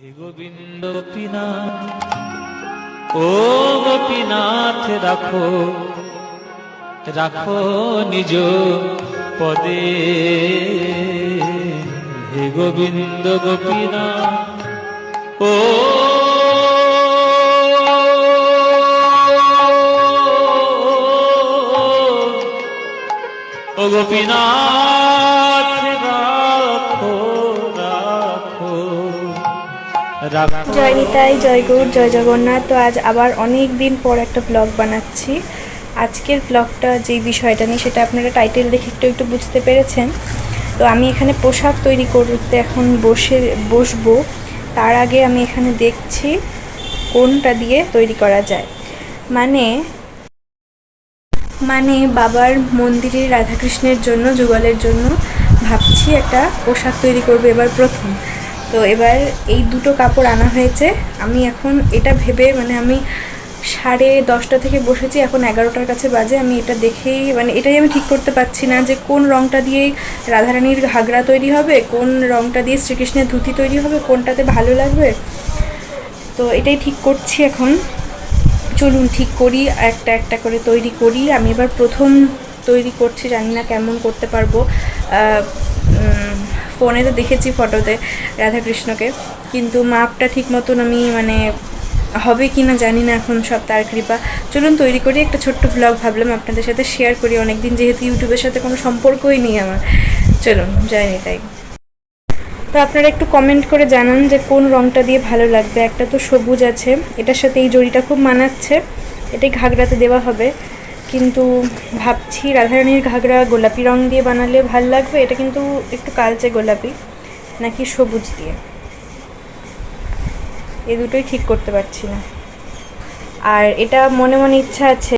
হে গোবিন্দ গোপীনাথ ও গোপীনাথ রাখো রাখো নিজ পদে। হে গোবিন্দ গোপীনাথ ও গোপীনাথ। জয় নিতাই, জয় গৌর জয় জগন্নাথ। তো আজ আবার অনেক দিন পর একটা ব্লগ বানাচ্ছি। আজকের ব্লগটা যে বিষয়টা নিয়ে, সেটা আপনারা টাইটেল দেখে একটু একটু বুঝতে পেরেছেন। তো আমি এখানে পোশাক তৈরি করতে এখন বসে, বসবো। তার আগে আমি এখানে দেখছি কোনটা দিয়ে তৈরি করা যায়। মানে মানে বাবার মন্দিরে রাধাকৃষ্ণের জন্য, যুগলের জন্য ভাবছি একটা পোশাক তৈরি করব এবার প্রথম। তো এবার এই দুটো কাপড় আনা হয়েছে। আমি এখন এটা ভেবে মানে আমি সাড়ে দশটা থেকে বসেছি, এখন এগারোটার কাছে বাজে। আমি এটা দেখেই মানে এটাই আমি ঠিক করতে পারছি না যে কোন রংটা দিয়ে রাধারানীর ঘাগরা তৈরি হবে, কোন রংটা দিয়ে শ্রীকৃষ্ণের ধুতি তৈরি হবে, কোনটাতে ভালো লাগবে। তো এটাই ঠিক করছি এখন। চলুন ঠিক করি, একটা একটা করে তৈরি করি। আমি এবার প্রথম তৈরি করছি, জানি না কেমন করতে পারব। ফোনে তো দেখেছি ফটোতে রাধাকৃষ্ণকে। কিন্তু মাপটা ঠিক মতন আমি মানে হবে কি না জানি না এখন সব তার কৃপা। চলুন তৈরি করি একটা ছোট্ট ব্লগ ভাবলাম আপনাদের সাথে শেয়ার করি। অনেকদিন যেহেতু ইউটিউবের সাথে কোনো সম্পর্কই নেই আমার। চলুন যায়নি তাই। তো আপনারা একটু কমেন্ট করে জানান যে কোন রংটা দিয়ে ভালো লাগবে। একটা তো সবুজ আছে, এটার সাথে এই জড়িটা খুব মানাচ্ছে। এটাই ঘাগরাতে দেওয়া হবে। কিন্তু ভাবছি রাধারানীর ঘাগরা গোলাপি রং দিয়ে বানালে ভালো লাগবে, এটা কিন্তু একটু কালচে গোলাপি, নাকি সবুজ দিয়ে? এ দুটোই ঠিক করতে পারছি না। আর এটা মনে মনে ইচ্ছা আছে,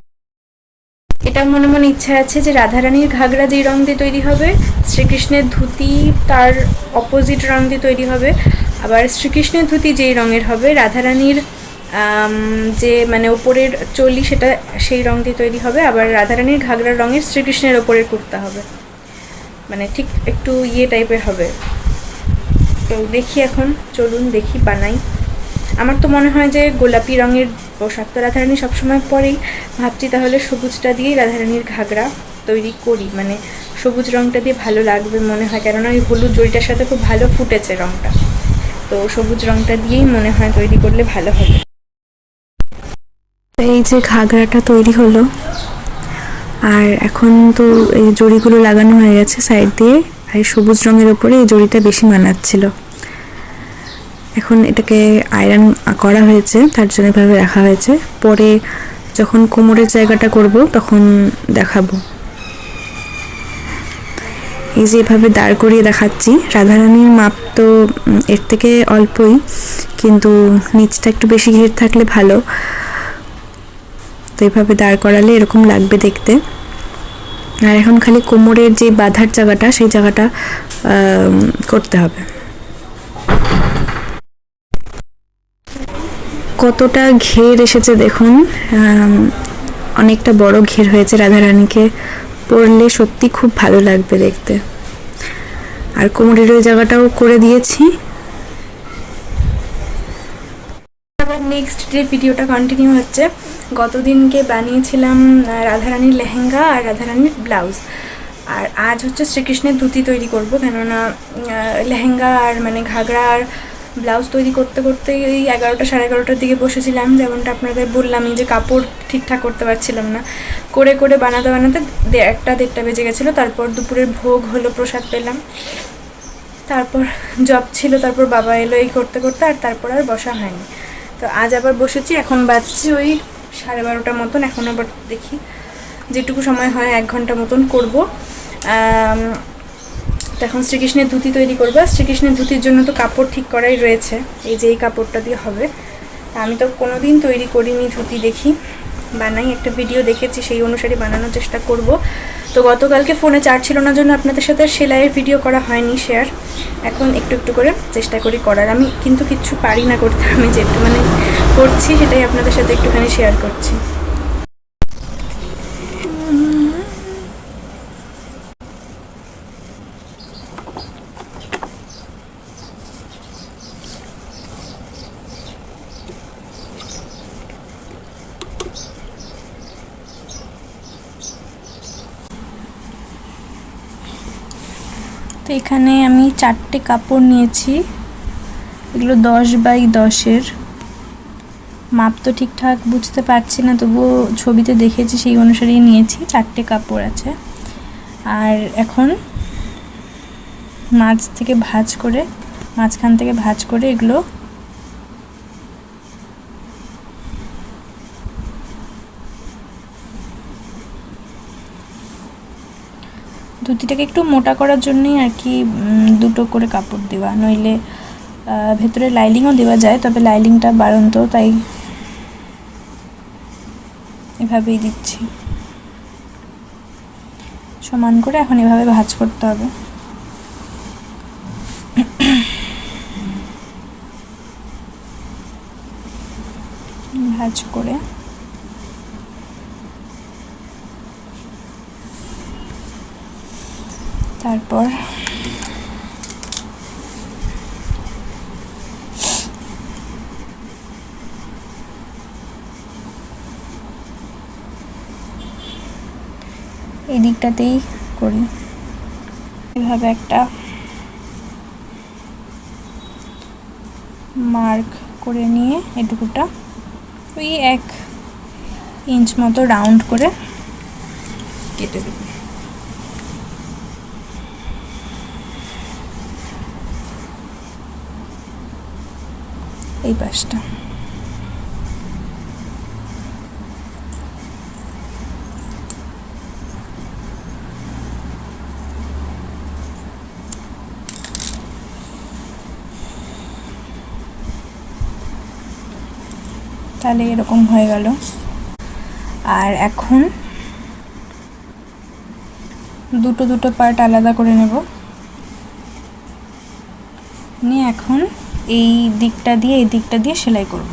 এটা মনে মনে ইচ্ছা আছে যে রাধারানীর ঘাগরা যেই রং দিয়ে তৈরি হবে, শ্রীকৃষ্ণের ধুতি তার অপোজিট রং দিয়ে তৈরি হবে, আবার শ্রীকৃষ্ণের ধুতি যেই রঙের হবে, রাধারানীর যে মানে ওপরের চলি সেটা সেই রং দিয়ে তৈরি হবে, আবার রাধারানীর ঘাগরার রঙের শ্রীকৃষ্ণের ওপরের কুর্তা হবে। মানে ঠিক একটু ইয়ে টাইপের হবে। তো দেখি এখন, চলুন দেখি বানাই। আমার তো মনে হয় যে গোলাপি রঙের পোশাক তো রাধারানী সবসময় পরেই। ভাবছি তাহলে সবুজটা দিয়েই রাধারানীর ঘাগরা তৈরি করি। মানে সবুজ রঙটা দিয়ে ভালো লাগবে মনে হয়, কেননা ওই হলুদ জড়িটার সাথে খুব ভালো ফুটেছে রঙটা। তো সবুজ রঙটা দিয়েই মনে হয় তৈরি করলে ভালো হবে। এই যে ঘাগরাটা তৈরি হলো, আর এখন তো এই জড়িগুলো লাগানো হয়ে গেছে সাইড দিয়ে, আর সবুজ রঙের ওপরে এই জড়িটা বেশি মানাচ্ছিল। এখন এটাকে আয়রন করা হয়েছে, তার জন্য এভাবে রাখা হয়েছে। পরে যখন কোমরের জায়গাটা করব, তখন দেখাবো। এই যে এভাবে দাঁড় করিয়ে দেখাচ্ছি, রাধারানীর মাপ তো এর থেকে অল্পই, কিন্তু নিচটা একটু বেশি ঘের থাকলে ভালো। তো এভাবে দাঁড় করালে এরকম লাগবে দেখতে। আর এখন খালি কোমরের যে বাঁধার জায়গাটা, সেই জায়গাটা করতে হবে। কতটা ঘের এসেছে দেখুন অনেকটা বড় ঘের হয়েছে রাধারানীকে পরলে সত্যি খুব ভালো লাগবে দেখতে। আর কোমরের ওই জায়গাটাও করে দিয়েছি। আবার নেক্সট ডে ভিডিওটা কন্টিনিউ হচ্ছে গতদিনকে বানিয়েছিলাম রাধারানীর লেহেঙ্গা আর রাধারানীর ব্লাউজ। আর আজ হচ্ছে শ্রীকৃষ্ণের ধুতি তৈরি করব, কেননা লেহেঙ্গা আর মানে ঘাগরা আর ব্লাউজ তৈরি করতে করতে এই এগারোটা সাড়ে এগারোটার দিকে বসেছিলাম। যেমনটা আপনাদের বললামই যে কাপড় ঠিকঠাক করতে পারছিলাম না। করে করে বানাতে বানাতে একটা দেড়টা বেজে গেছিল, তারপর দুপুরের ভোগ হলো, প্রসাদ পেলাম। তারপর জব ছিল, তারপর বাবা এলো এই করতে করতে, আর তারপর আর বসা হয়নি। তো আজ আবার বসেছি, এখন বাজছি ওই সাড়ে বারোটা মতন, এখন আবার দেখি যেটুকু সময় হয়, এক ঘণ্টা মতন করব। তো এখন শ্রীকৃষ্ণের ধুতি তৈরি করব। শ্রীকৃষ্ণের ধুতির জন্য তো কাপড় ঠিক করাই রয়েছে, এই যে এই কাপড়টা দিয়ে হবে। আমি তো কোনো দিন তৈরি করিনি ধুতি দেখি, বানাই একটা ভিডিও দেখেছি, সেই অনুসারে বানানোর চেষ্টা করব। তো গতকালকে ফোনে চার্জ ছিল না, জন্য আপনাদের সাথে সেলাইয়ের ভিডিও করা হয়নি শেয়ার এখন একটু একটু করে চেষ্টা করি করার। আমি কিন্তু কিচ্ছু পারি না করতে, আমি যে একটু মানে করছি সেটাই আপনাদের সাথে একটুখানি শেয়ার করছি। তো এখানে আমি চারটে কাপড় নিয়েছি। এগুলো দশ বাই দশের। মাপ তো ঠিকঠাক বুঝতে পারছি না, তবুও ছবিতে দেখেছি সেই অনুসারেই নিয়েছি, চারটে কাপড় আছে। আর এখন মাছ থেকে ভাজ করে, মাঝখান থেকে ভাজ করে এগুলো ধুতিটাকে একটু মোটা করার জন্যই আর কি দুটো করে কাপড় দেওয়া। নইলে ভেতরে লাইলিংও দেওয়া যায়, তবে লাইলিংটা বাড়ন্ত, তাই এভাবেই দিচ্ছি। সমান করে এখন এভাবে ভাজ করতে হবে। ভাজ করে তারপর এই দিকটাতেই করি। এভাবে একটা মার্ক করে নিয়ে এটুকুটা ওই এক ইঞ্চ মতো রাউন্ড করে কেটে দেবো। এই পাশটা তাহলে এরকম হয়ে গেল। আর এখন দুটো দুটো পার্ট আলাদা করে নেব। নিয়ে এখন এই দিকটা দিয়ে এই দিকটা দিয়ে সেলাই করব।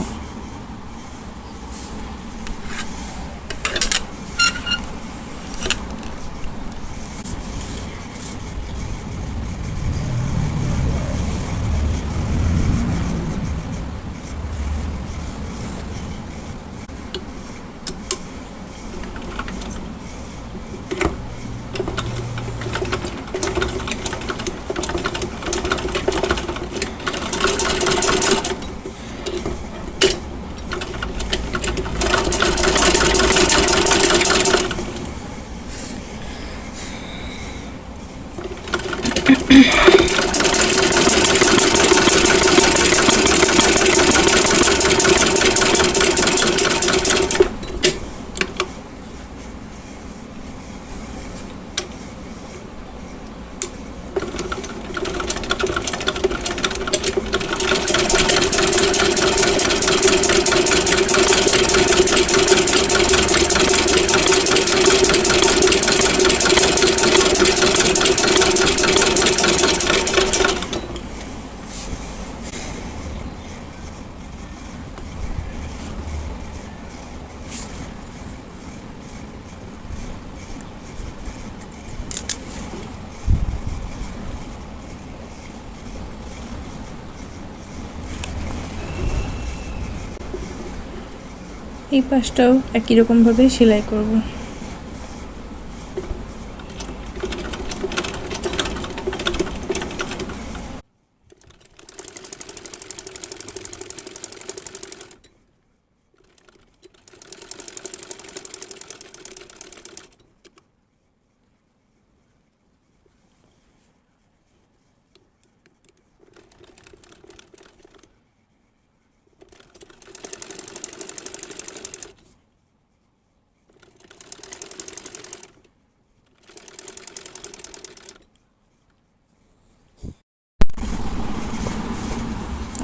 এই পাশটাও একই রকমভাবে সেলাই করব।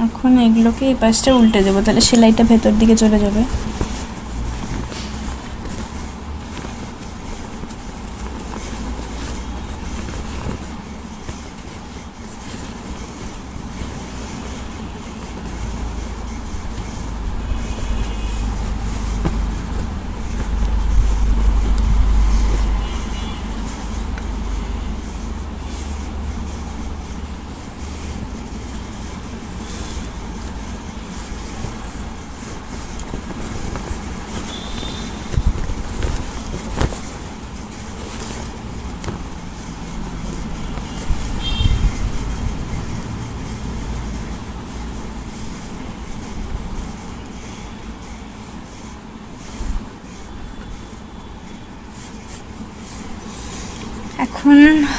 এখন এগুলোকে এই পাশটা উল্টে দেবো তাহলে সেলাইটা ভেতর দিকে চলে যাবে।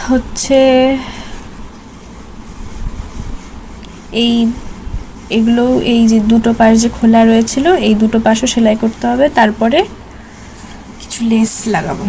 হচ্ছে এই, এগুলো, এই যে দুটো পাশ যে খোলা রয়েছিল, এই দুটো পাশও সেলাই করতে হবে। তারপরে কিছু লেস লাগাবো।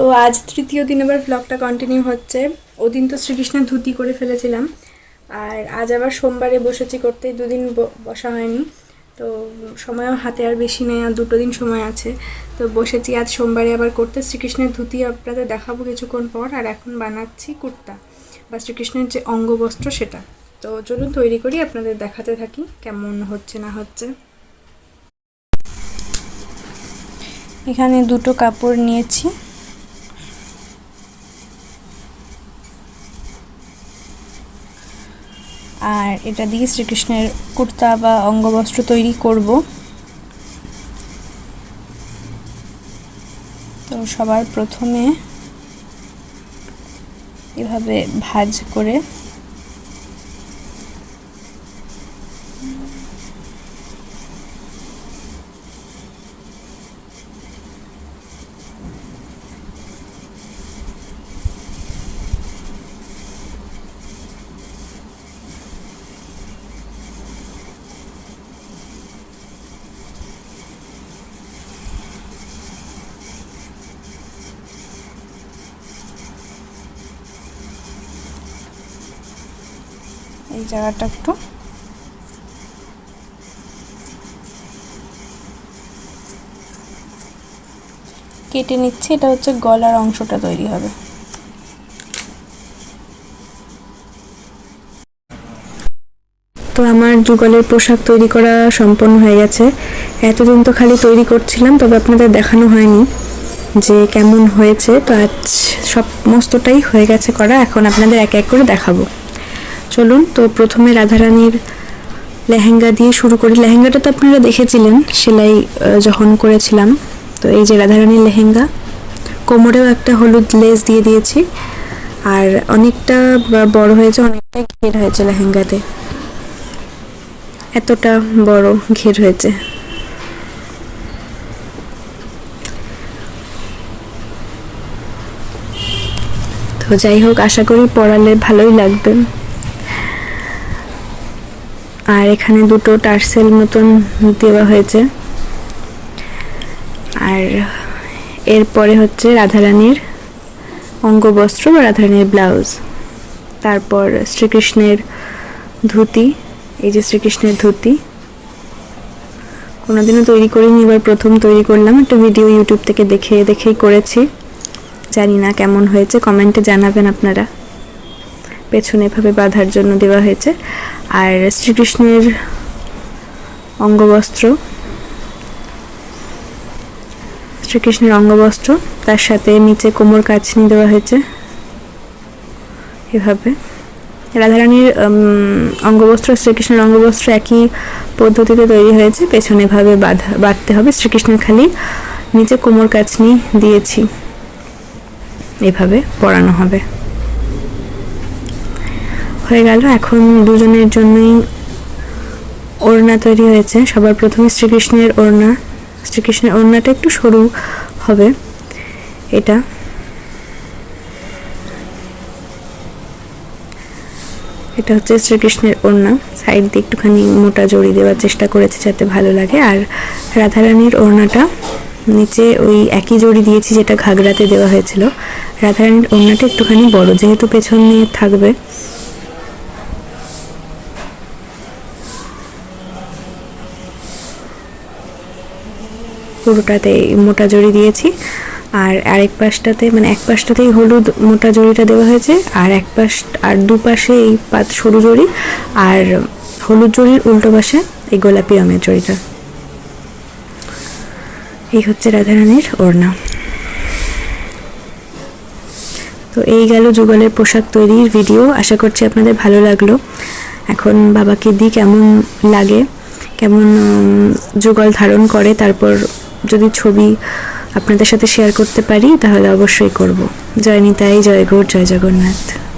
তো আজ তৃতীয় দিন আবার ব্লগটা কন্টিনিউ হচ্ছে। ওদিন তো শ্রীকৃষ্ণের ধুতি করে ফেলেছিলাম। আর আজ আবার সোমবারে বসেছি করতে, দুদিন বসা হয়নি। তো সময়ও হাতে আর বেশি নেই, আর দুটো দিন সময় আছে। তো বসেছি আজ সোমবারে আবার করতে। শ্রীকৃষ্ণের ধুতি আপনাদের দেখাবো কিছুক্ষণ পর, আর এখন বানাচ্ছি কুর্তা বা শ্রীকৃষ্ণের যে অঙ্গবস্ত্র সেটা। তো চলুন তৈরি করি, আপনাদের দেখাতে থাকি কেমন হচ্ছে না হচ্ছে। এখানে দুটো কাপড় নিয়েছি। আর এটা দিয়ে শ্রীকৃষ্ণের কুর্তা বা অঙ্গবস্ত্র তৈরি করব। তো সবার প্রথমে এভাবে ভাজ করে এই জায়গাটা একটু। কেটে নিচ্ছে, এটা হচ্ছে গলার অংশটা তৈরি হবে। তো আমার যুগলের পোশাক তৈরি করা সম্পন্ন হয়ে গেছে। এতদিন তো খালি তৈরি করছিলাম, তবে আপনাদের দেখানো হয়নি যে কেমন হয়েছে। তো আজ সমস্তটাই হয়ে গেছে করা, এখন আপনাদের এক এক করে দেখাবো। চলুন, তো প্রথমে রাধারানীর লেহেঙ্গা দিয়ে শুরু করি। লেহেঙ্গাটা তো আপনারা দেখেছিলেন, সেলাই যখন করেছিলাম। তো এই যে রাধারানীর লেহেঙ্গা, কোমরেও একটা হলুদ লেস দিয়ে দিয়েছি। আর অনেকটা বড় হয়েছে অনেকটা ঘের হয়েছে লেহেঙ্গাতে। এতটা বড় ঘের হয়েছে। তো যাই হোক, আশা করি পড়ালে ভালোই লাগবে। আর এখানে দুটো টার্সেল মতন দেওয়া হয়েছে। আর এরপরে হচ্ছে রাধারানীর অঙ্গবস্ত্র বা রাধারানীর ব্লাউজ। তারপর শ্রীকৃষ্ণের ধুতি, এই যে শ্রীকৃষ্ণের ধুতি। কোনোদিনও তৈরি করিনি, এবার প্রথম তৈরি করলাম। একটা ভিডিও ইউটিউব থেকে দেখে, দেখেই করেছি। জানি না কেমন হয়েছে, কমেন্টে জানাবেন আপনারা। পেছনে এভাবে বাঁধার জন্য দেওয়া হয়েছে। আর শ্রীকৃষ্ণের অঙ্গবস্ত্র শ্রীকৃষ্ণের অঙ্গবস্ত্র, তার সাথে নিচে কোমর কাছনি দেওয়া হয়েছে এভাবে। রাধারানীর অঙ্গবস্ত্র, শ্রীকৃষ্ণের অঙ্গবস্ত্র একই পদ্ধতিতে তৈরি হয়েছে। পেছনে এভাবে বাঁধা, বাঁধতে হবে। শ্রীকৃষ্ণের খালি নিচে কোমর কাছনি দিয়েছি। এভাবে পরানো হবে। হয়ে গেল। এখন দুজনের জন্যই ওড়না তৈরি হয়েছে। সবার প্রথমে শ্রীকৃষ্ণের ওড়না। শ্রীকৃষ্ণের ওড়নাটা একটু সরু হবে। এটা। এটা হচ্ছে শ্রীকৃষ্ণের ওড়না। সাইড দিয়ে একটুখানি মোটা জড়ি দেওয়ার চেষ্টা করেছে যাতে ভালো লাগে। আর রাধারানীর ওড়নাটা, নিচে ওই একই জড়ি দিয়েছি যেটা ঘাগরাতে দেওয়া হয়েছিল। রাধারানীর ওড়নাটা একটুখানি বড়, যেহেতু পেছন নিয়ে থাকবে। পুরোটাতে মোটা জড়ি দিয়েছি। আর আরেক পাশটাতে মানে এক পাশটাতেই হলুদ মোটা জড়িটা দেওয়া হয়েছে, আর এক পাশ, আর দুপাশে এই পাত সরু জড়ি, আর হলুদ জড়ির উল্টো পাশে এই গোলাপি রঙের জড়িটা। এই হচ্ছে রাধারানীর ওড়না। তো এই গেল যুগলের পোশাক তৈরির ভিডিও। আশা করছি আপনাদের ভালো লাগল। এখন বাবাকে দিই কেমন লাগে, কেমন যুগল ধারণ করে, তারপর যদি ছবি আপনাদের সাথে শেয়ার করতে পারি, তাহলে অবশ্যই করব। জয় নিতাই, জয় গৌর, জয় জগন্নাথ।